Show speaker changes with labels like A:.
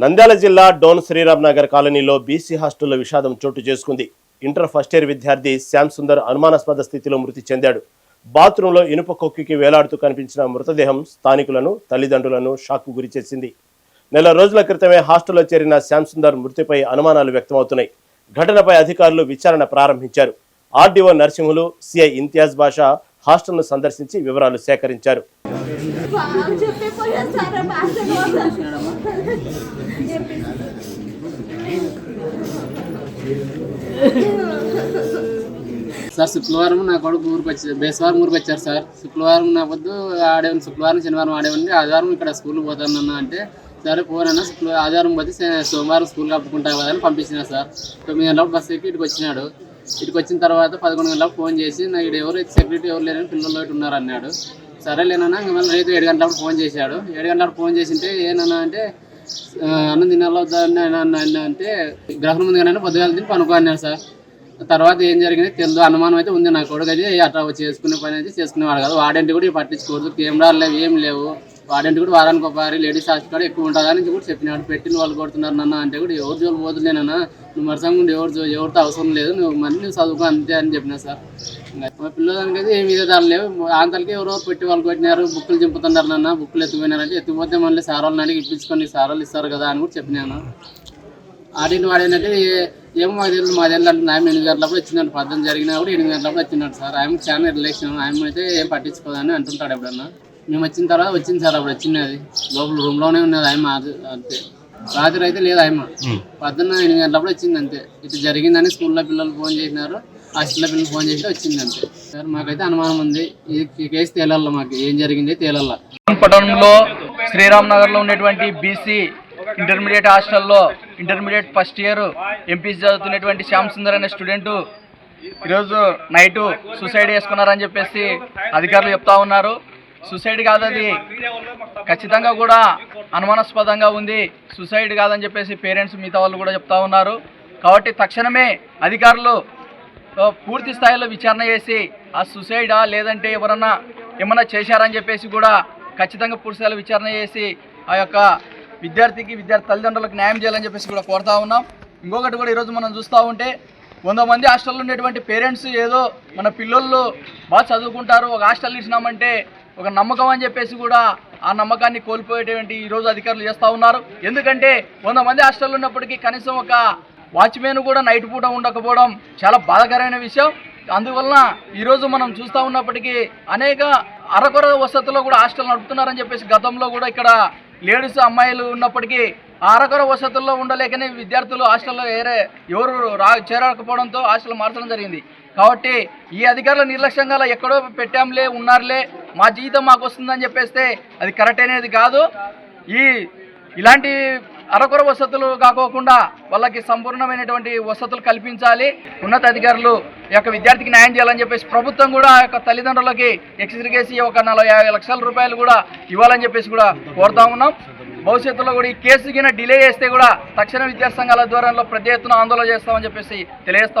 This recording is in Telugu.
A: నంద్యాల జిల్లా డోన్ శ్రీరామ్ నగర్ కాలనీలో బీసీ హాస్టల్లో విషాదం చోటు చేసుకుంది. ఇంటర్ ఫస్ట్ ఇయర్ విద్యార్థి శ్యామ్ సుందర్ అనుమానాస్పద స్థితిలో మృతి చెందాడు. బాత్రూంలో ఇనుప కొక్కికి వేలాడుతూ కనిపించిన మృతదేహం స్థానికులను తల్లిదండ్రులను షాక్కు గురిచేసింది నెల రోజుల క్రితమే హాస్టల్లో చేరిన శ్యామ్ సుందర్ మృతిపై అనుమానాలు వ్యక్తమవుతున్నాయి. ఘటనపై అధికారులు విచారణ ప్రారంభించారు. ఆర్డీఓ నరసింహులు సిఐ ఇంతియాజ్ బాషా హాస్టల్ను సందర్శించి వివరాలు సేకరించారు.
B: సార్
C: శుక్రవారం నా కొడుకు ఊరికి వచ్చి బేసవారం ఊరికి వచ్చారు సార్. శుక్రవారం నా పొద్దు ఆడేవాడిని శుక్రవారం శనివారం ఆడేవాడిని ఆదివారం ఇక్కడ స్కూల్కి పోతానన్నా అంటే సరే పోనన్నా శుక్రవారం ఆదివారం పోతే సోమవారం స్కూల్ కప్పుకుంటా కదా అని పంపించిన సార్. తొమ్మిది గంటలకు బస్సు ఎక్కి ఇటుకు వచ్చినాడు. ఇటుకు వచ్చిన తర్వాత పదకొండు గంటలకు ఫోన్ చేసి నాకు ఇక్కడ ఎవరు సెక్యూరిటీ ఎవరు లేరని పిల్లలు ఒకటి ఉన్నారు అన్నాడు సరే లేనన్నా మళ్ళీ రైతు ఏడు గంటలప్పుడు ఫోన్ చేశాడు. ఏడు గంటలప్పుడు ఫోన్ చేసింటే ఏనన్నా అంటే అన్నం తినాలో వద్దా అన్న- అంటే గ్రహణం ఉంది కానీ పొద్దుగాల తిని పనుకో సార్. తర్వాత ఏం జరిగింది తెలియదు అనుమానం అయితే ఉంది నా కొడుకు అది అట్లా చేసుకునే పని అయితే చేసుకునేవాడు కాదు. వాడింటి కూడా పట్టించుకోవద్దు కెమెరాలు లేవు ఏం లేవు. వాడింటి కూడా వారానికి ఒకసారి లేడీస్ హాస్పిటల్ ఎక్కువ ఉంటుంది అని కూడా చెప్పినాడు. పెట్టిన వాళ్ళు కొడుతున్నారు నన్న అంటే కూడా ఎవరు జోలు పోతుందేనన్నా నువ్వు మరసంగా ఉండి ఎవరు ఎవరితో అవసరం లేదు. నువ్వు మళ్ళీ నువ్వు చదువుకో అంతే అని చెప్పినా సార్. మా పిల్లలకి అయితే ఏమి విధాలు లేవు. ఆంతలకి ఎవరో పెట్టి వాళ్ళు కొట్టినారు బుక్కులు చింపుతున్నారు నాన్న బుక్కులు ఎత్తుకుపోయినారంటే ఎత్తుకుపోతే మళ్ళీ సార్ వాళ్ళని అడిగి ఇప్పించుకొని సార్ వాళ్ళు ఇస్తారు కదా అని కూడా చెప్పినాను ఆడిన వాడేంటంటే ఏమో మాకు తెలియదు మా తెలియదు అంటే ఆయన ఎనిమిది గంటలప్పుడు వచ్చిందంట. పద్దెనిమిది జరిగినా కూడా ఎనిమిది గంటలప్పుడు వచ్చినాడు సార్. ఆయన చాలా రిలేషన్. ఆయన అయితే ఏం పట్టించుకోదని అంటుంటాడు ఎప్పుడన్నా. మేము వచ్చిన తర్వాత వచ్చింది సార్ అప్పుడు వచ్చినది లోపల రూమ్లోనే ఉన్నది ఆయన అంతే. రాత్రి అయితే లేదు ఆయన పద్దెన్న ఎనిమిది గంటలప్పుడు వచ్చింది అంతే. ఇటు జరిగిందని స్కూల్లో పిల్లలు ఫోన్ చేసినారు. హాస్టల్లో పిల్లలు ఫోన్ చేసి వచ్చింది అంతే సార్ మాకైతే అనుమానం ఉంది. ఈ- కేసు తేలల్ల మాకు. ఏం జరిగింది తేలల్ల
D: పట్టణంలో శ్రీరామ్ నగర్లో ఉన్నటువంటి బీసీ ఇంటర్మీడియట్ హాస్టల్లో ఇంటర్మీడియట్ ఫస్ట్ ఇయర్ ఎంపీసీ చదువుతున్నటువంటి శ్యామ్ సుందర్ అనే స్టూడెంట్ ఈరోజు నైట్ సూసైడ్ చేసుకున్నారని చెప్పేసి అధికారులు చెప్తా ఉన్నారు. సూసైడ్ కాదు అది. ఖచ్చితంగా కూడా అనుమానాస్పదంగా ఉంది. సూసైడ్ కాదని చెప్పేసి పేరెంట్స్ మిగతా వాళ్ళు కూడా చెప్తా ఉన్నారు. కాబట్టి తక్షణమే అధికారులు పూర్తి స్థాయిలో విచారణ చేసి ఆ సుసైడా లేదంటే ఎవరన్నా ఏమన్నా చేశారని చెప్పేసి కూడా ఖచ్చితంగా పూర్తి స్థాయిలో విచారణ చేసి ఆ యొక్క విద్యార్థికి విద్యార్థి తల్లిదండ్రులకు న్యాయం చేయాలని చెప్పేసి కూడా కోరుతా ఉన్నాం. ఇంకొకటి కూడా ఈరోజు మనం చూస్తూ ఉంటే వంద మంది హాస్టల్లో ఉండేటువంటి పేరెంట్స్ ఏదో మన పిల్లలు బాగా చదువుకుంటారు ఒక హాస్టల్ ఇచ్చినామంటే ఒక నమ్మకం అని చెప్పేసి కూడా ఆ నమ్మకాన్ని కోల్పోయేటువంటి ఈరోజు అధికారులు చేస్తూ ఉన్నారు. ఎందుకంటే వంద మంది హాస్టల్లో ఉన్నప్పటికీ కనీసం ఒక వాచ్మెన్ కూడా నైట్ పూట ఉండకపోవడం చాలా బాధకరమైన విషయం. అందువలన ఈరోజు మనం చూస్తూ ఉన్నప్పటికీ అనేక అరకొర వసతుల్లో కూడా హాస్టల్ నడుపుతున్నారని చెప్పేసి గతంలో కూడా ఇక్కడ లేడీస్ అమ్మాయిలు ఉన్నప్పటికీ ఆ అరకొర వసతుల్లో ఉండలేకనే విద్యార్థులు హాస్టల్లో ఏరే ఎవరు రా చేరకపోవడంతో హాస్టల్ మార్చడం జరిగింది. కాబట్టి ఈ అధికారుల నిర్లక్ష్యంగా అలా ఎక్కడో పెట్టాంలే ఉన్నారులే మా జీవితం మాకు వస్తుందని చెప్పేస్తే అది కరెక్ట్ అనేది కాదు. ఈ ఇలాంటి అరకొర వసతులు కాకోకుండా వాళ్ళకి సంపూర్ణమైనటువంటి వసతులు కల్పించాలి. ఉన్నతాధికారులు ఈ యొక్క విద్యార్థికి న్యాయం చేయాలని చెప్పేసి ప్రభుత్వం కూడా ఆ యొక్క తల్లిదండ్రులకి ఎక్స్రిగేసి ఒక నలభై యాభై లక్షల రూపాయలు కూడా ఇవ్వాలని చెప్పేసి కూడా కోరుతా ఉన్నాం. భవిష్యత్తులో కూడా ఈ కేసు కింద డిలే చేస్తే కూడా తక్షణ విద్యాసంఘాల ద్వారంలో ప్రతి ఎత్తున ఆందోళన చేస్తామని చెప్పేసి తెలియజేస్తా ఉన్నాం.